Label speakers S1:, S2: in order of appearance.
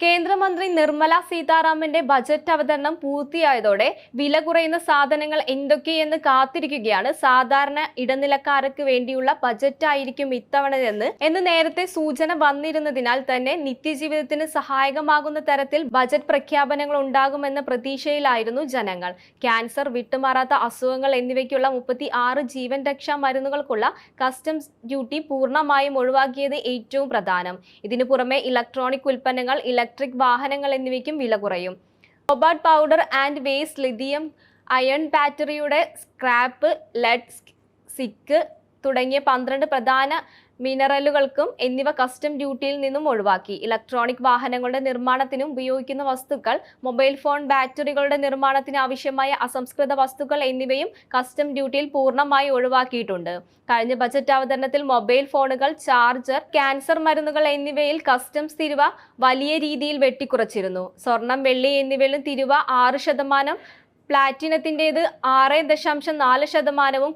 S1: കേന്ദ്രമന്ത്രി നിർമ്മല സീതാരാമന്റെ ബജറ്റ് അവതരണം പൂർത്തിയായതോടെ വില കുറയുന്ന സാധനങ്ങൾ എന്തൊക്കെയെന്ന് കാത്തിരിക്കുകയാണ്. സാധാരണ ഇടനിലക്കാർക്ക് വേണ്ടിയുള്ള ബജറ്റായിരിക്കും ഇത്തവണയെന്ന് എന്ന് നേരത്തെ സൂചന വന്നിരുന്നതിനാൽ തന്നെ നിത്യജീവിതത്തിന് സഹായകമാകുന്ന തരത്തിൽ ബജറ്റ് പ്രഖ്യാപനങ്ങൾ ഉണ്ടാകുമെന്ന പ്രതീക്ഷയിലായിരുന്നു ജനങ്ങൾ. ക്യാൻസർ വിട്ടുമാറാത്ത അസുഖങ്ങൾ എന്നിവയ്ക്കുള്ള മുപ്പത്തി ആറ് ജീവൻ രക്ഷാ മരുന്നുകൾക്കുള്ള കസ്റ്റംസ് ഡ്യൂട്ടി പൂർണമായും ഒഴിവാക്കിയത് ഏറ്റവും പ്രധാനം. ഇതിനു പുറമെ ഇലക്ട്രോണിക് ഉൽപ്പന്നങ്ങൾ ഇലക്ട്രിക് വാഹനങ്ങൾ എന്നിവയ്ക്കും വില കുറയും. Cobalt powder and waste lithium ion ബാറ്ററിയുടെ സ്ക്രാപ്പ് ലെഡ് സിക്ക് തുടങ്ങിയ പന്ത്രണ്ട് പ്രധാന മിനറലുകൾക്കും എന്നിവ കസ്റ്റം ഡ്യൂട്ടിയിൽ നിന്നും ഒഴിവാക്കി. ഇലക്ട്രോണിക് വാഹനങ്ങളുടെ നിർമ്മാണത്തിനും ഉപയോഗിക്കുന്ന വസ്തുക്കൾ മൊബൈൽ ഫോൺ ബാറ്ററികളുടെ നിർമ്മാണത്തിന് ആവശ്യമായ അസംസ്കൃത വസ്തുക്കൾ എന്നിവയും കസ്റ്റം ഡ്യൂട്ടിയിൽ പൂർണമായി ഒഴിവാക്കിയിട്ടുണ്ട്. കഴിഞ്ഞ ബജറ്റ് അവതരണത്തിൽ മൊബൈൽ ഫോണുകൾ ചാർജർ ക്യാൻസർ മരുന്നുകൾ എന്നിവയിൽ കസ്റ്റംസ് തിരുവ വലിയ രീതിയിൽ വെട്ടിക്കുറച്ചിരുന്നു. സ്വർണം വെള്ളി എന്നിവയിലും തിരുവ ആറ് ശതമാനം പ്ലാറ്റിനത്തിന്റെത് ആറ് ദശാംശം നാല് ശതമാനവും